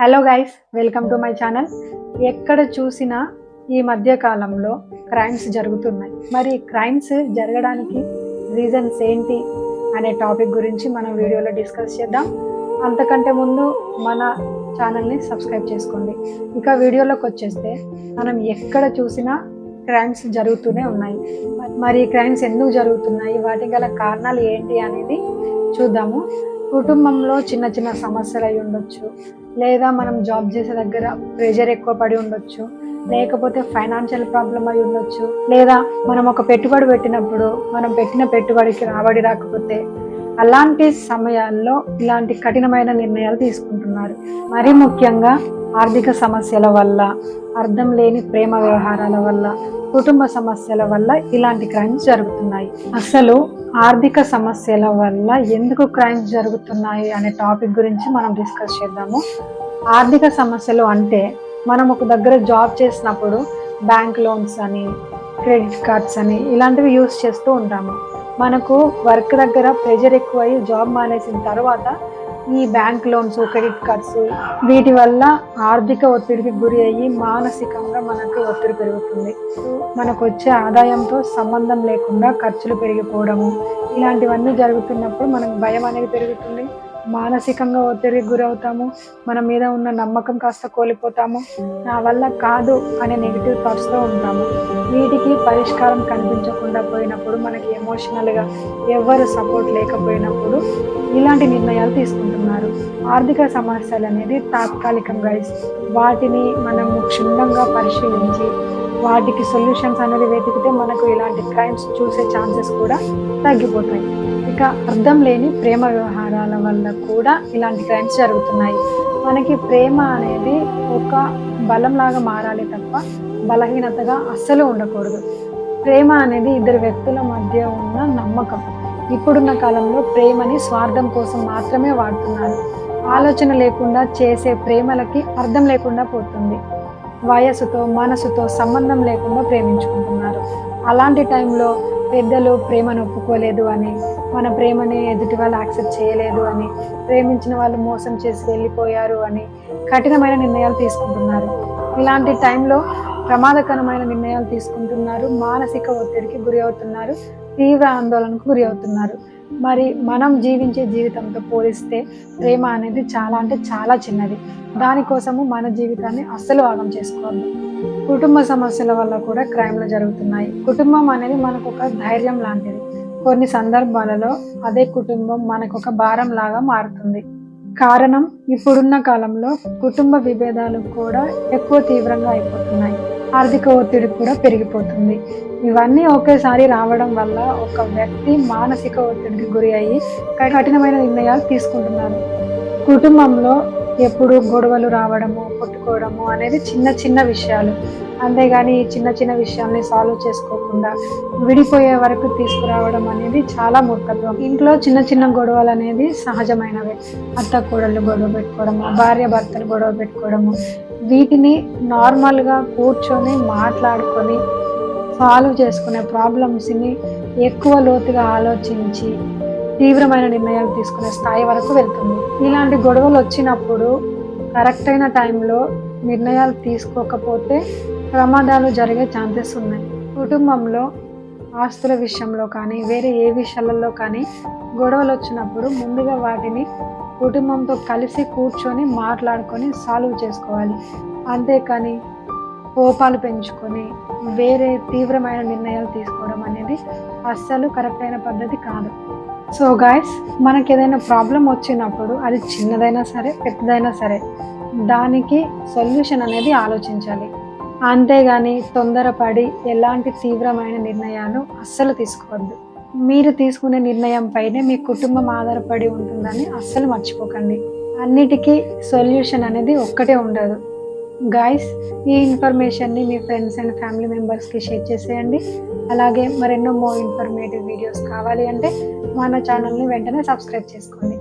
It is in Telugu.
Hello guys welcome to my channel ఎక్కడ చూసినా ఈ మధ్య కాలంలో క్రైమ్స్ జరుగుతున్నాయి. మరి క్రైమ్స్ జరగడానికి రీజన్స్ ఏంటి అనే టాపిక్ గురించి మనం వీడియోలో డిస్కస్ చేద్దాం. అంతకంటే ముందు మన ఛానల్ని సబ్స్క్రైబ్ చేసుకోండి. ఇక వీడియోలోకి వచ్చేస్తే మనం ఎక్కడ చూసినా క్రైమ్స్ జరుగుతూనే ఉన్నాయి. మరి క్రైమ్స్ ఎందుకు జరుగుతున్నాయి? వాటి గల కారణాలు ఏంటి అనేది చూద్దాము. కుటుంబంలో చిన్న చిన్న సమస్యలు అయి ఉండొచ్చు. లేదా మనం జాబ్ చేసే దగ్గర ప్రెషర్ ఎక్కువ పడి ఉండొచ్చు లేకపోతే ఫైనాన్షియల్ ప్రాబ్లం అయి ఉండొచ్చు లేదా మనం ఒక పెట్టుబడి పెట్టినప్పుడు మనం పెట్టిన పెట్టుబడికి రాబడి రాకపోతే అలాంటి సమయాల్లో ఇలాంటి కఠినమైన నిర్ణయాలు తీసుకుంటున్నారు. మరీ ముఖ్యంగా ఆర్థిక సమస్యల వల్ల అర్థం లేని ప్రేమ వ్యవహారాల వల్ల కుటుంబ సమస్యల వల్ల ఇలాంటి క్రైమ్స్ జరుగుతున్నాయి. అసలు ఆర్థిక సమస్యల వల్ల ఎందుకు క్రైమ్స్ జరుగుతున్నాయి అనే టాపిక్ గురించి మనం డిస్కస్ చేద్దాము. ఆర్థిక సమస్యలు అంటే మనం ఒక దగ్గర జాబ్ చేసినప్పుడు బ్యాంక్ లోన్స్ అని క్రెడిట్ కార్డ్స్ అని ఇలాంటివి యూస్ చేస్తూ ఉంటాము. మనకు వర్క్ దగ్గర ప్రెషర్ ఎక్కువ అయ్యి జాబ్ మానేసిన తర్వాత ఈ బ్యాంక్ లోన్స్ క్రెడిట్ కార్డ్స్ వీటి వల్ల ఆర్థిక ఒత్తిడికి గురి అయ్యి మానసికంగా మనకు ఒత్తిడి పెరుగుతుంది. మనకు వచ్చే ఆదాయంతో సంబంధం లేకుండా ఖర్చులు పెరిగిపోవడము ఇలాంటివన్నీ జరుగుతున్నప్పుడు మనకు భయం అనేది పెరుగుతుంది. మానసికంగా ఒత్తిడికి గురవుతాము. మన మీద ఉన్న నమ్మకం కాస్త కోల్పోతాము. నా వల్ల కాదు అనే నెగిటివ్ థాట్స్లో ఉంటాము. వీటికి పరిష్కారం కనిపించకుండా పోయినప్పుడు మనకి ఎమోషనల్గా ఎవరు సపోర్ట్ లేకపోయినప్పుడు ఇలాంటి నిర్ణయాలు తీసుకుంటున్నారు. ఆర్థిక సమస్యలు అనేది తాత్కాలికంగా వాటిని మనము క్షుణ్ణంగా పరిశీలించి వాటికి సొల్యూషన్స్ అనేది వెతికితే మనకు ఇలాంటి క్రైమ్స్ చూసే ఛాన్సెస్ కూడా తగ్గిపోతాయి. ఇంకా అర్థం లేని ప్రేమ వ్యవహారాల వల్ల కూడా ఇలాంటి క్రైమ్స్ జరుగుతున్నాయి. మనకి ప్రేమ అనేది ఒక బలంలాగా మారాలి తప్ప బలహీనతగా అస్సలు ఉండకూడదు. ప్రేమ అనేది ఇద్దరు వ్యక్తుల మధ్య ఉన్న నమ్మకం. ఇప్పుడున్న కాలంలో ప్రేమని స్వార్థం కోసం మాత్రమే వాడుతున్నారు. ఆలోచన లేకుండా చేసే ప్రేమలకి అర్థం లేకుండా పోతుంది. వయసుతో మనసుతో సంబంధం లేకుండా ప్రేమించుకుంటున్నారు. అలాంటి టైంలో పెద్దలు ప్రేమను ఒప్పుకోలేదు అని మన ప్రేమని ఎదుటి వాళ్ళు యాక్సెప్ట్ చేయలేదు అని ప్రేమించిన వాళ్ళు మోసం చేసి వెళ్ళిపోయారు అని కఠినమైన నిర్ణయాలు తీసుకుంటున్నారు. ఇలాంటి టైంలో ప్రమాదకరమైన నిర్ణయాలు తీసుకుంటున్నారు. మానసిక ఒత్తిడికి గురి అవుతున్నారు. తీవ్ర ఆందోళనకు గురి అవుతున్నారు. మరి మనం జీవించే జీవితంతో పోలిస్తే ప్రేమ అనేది చాలా అంటే చాలా చిన్నది. దానికోసము మన జీవితాన్ని అస్సలు భాగం చేసుకోవద్దు. కుటుంబ సమస్యల వల్ల కూడా క్రైమ్లు జరుగుతున్నాయి. కుటుంబం అనేది మనకు ఒక ధైర్యం లాంటిది. కొన్ని సందర్భాలలో అదే కుటుంబం మనకు ఒక భారం లాగా మారుతుంది. కారణం ఇప్పుడున్న కాలంలో కుటుంబ విభేదాలు కూడా ఎక్కువ తీవ్రంగా అయిపోతున్నాయి. ఆర్థిక ఒత్తిడి కూడా పెరిగిపోతుంది. ఇవన్నీ ఒకేసారి రావడం వల్ల ఒక వ్యక్తి మానసిక ఒత్తిడికి గురి అయ్యి కఠినమైన నిర్ణయాలు తీసుకుంటున్నారు. కుటుంబంలో ఎప్పుడు గొడవలు రావడము కొట్టుకోవడము అనేది చిన్న చిన్న విషయాలు. అంతేగాని ఈ చిన్న చిన్న విషయాల్ని సాల్వ్ చేసుకోకుండా విడిపోయే వరకు తీసుకురావడం అనేది చాలా మూర్ఖత్వం. ఇంట్లో చిన్న చిన్న గొడవలు అనేది సహజమైనవే. అత్త కోడళ్ళు గొడవ పెట్టుకోవడము భార్య భర్తలు గొడవ పెట్టుకోవడము వీటిని నార్మల్గా కూర్చొని మాట్లాడుకొని సాల్వ్ చేసుకునే ప్రాబ్లమ్స్ని ఎక్కువ లోతుగా ఆలోచించి తీవ్రమైన నిర్ణయాలు తీసుకునే స్థాయి వరకు వెళ్తుంది. ఇలాంటి గొడవలు వచ్చినప్పుడు కరెక్ట్ అయిన టైంలో నిర్ణయాలు తీసుకోకపోతే ప్రమాదాలు జరిగే ఛాన్సెస్ ఉన్నాయి. కుటుంబంలో ఆస్తుల విషయంలో కానీ వేరే ఏ విషయాలలో కానీ గొడవలు వచ్చినప్పుడు ముందుగా వాటిని కుటుంబంతో కలిసి కూర్చొని మాట్లాడుకొని సాల్వ్ చేసుకోవాలి. అంతేకాని కోపాలు పెంచుకొని వేరే తీవ్రమైన నిర్ణయాలు తీసుకోవడం అనేది అస్సలు కరెక్ట్ అయిన పద్ధతి కాదు. సో గాయస్ మనకి ఏదైనా ప్రాబ్లం వచ్చినప్పుడు అది చిన్నదైనా సరే పెద్దదైనా సరే దానికి సొల్యూషన్ అనేది ఆలోచించాలి. అంతేగాని తొందరపడి ఎలాంటి తీవ్రమైన నిర్ణయాలు అస్సలు తీసుకోవద్దు. మీరు తీసుకునే నిర్ణయం పైనే మీ కుటుంబం ఆధారపడి ఉంటుందని అస్సలు మర్చిపోకండి. అన్నిటికీ సొల్యూషన్ అనేది ఒక్కటే ఉండదు. గాయస్ ఈ ఇన్ఫర్మేషన్ని మీ ఫ్రెండ్స్ అండ్ ఫ్యామిలీ మెంబర్స్కి షేర్ చేసేయండి. అలాగే మరెన్నో మో ఇన్ఫర్మేటివ్ వీడియోస్ కావాలి అంటే మన ఛానల్ని వెంటనే సబ్స్క్రైబ్ చేసుకోండి.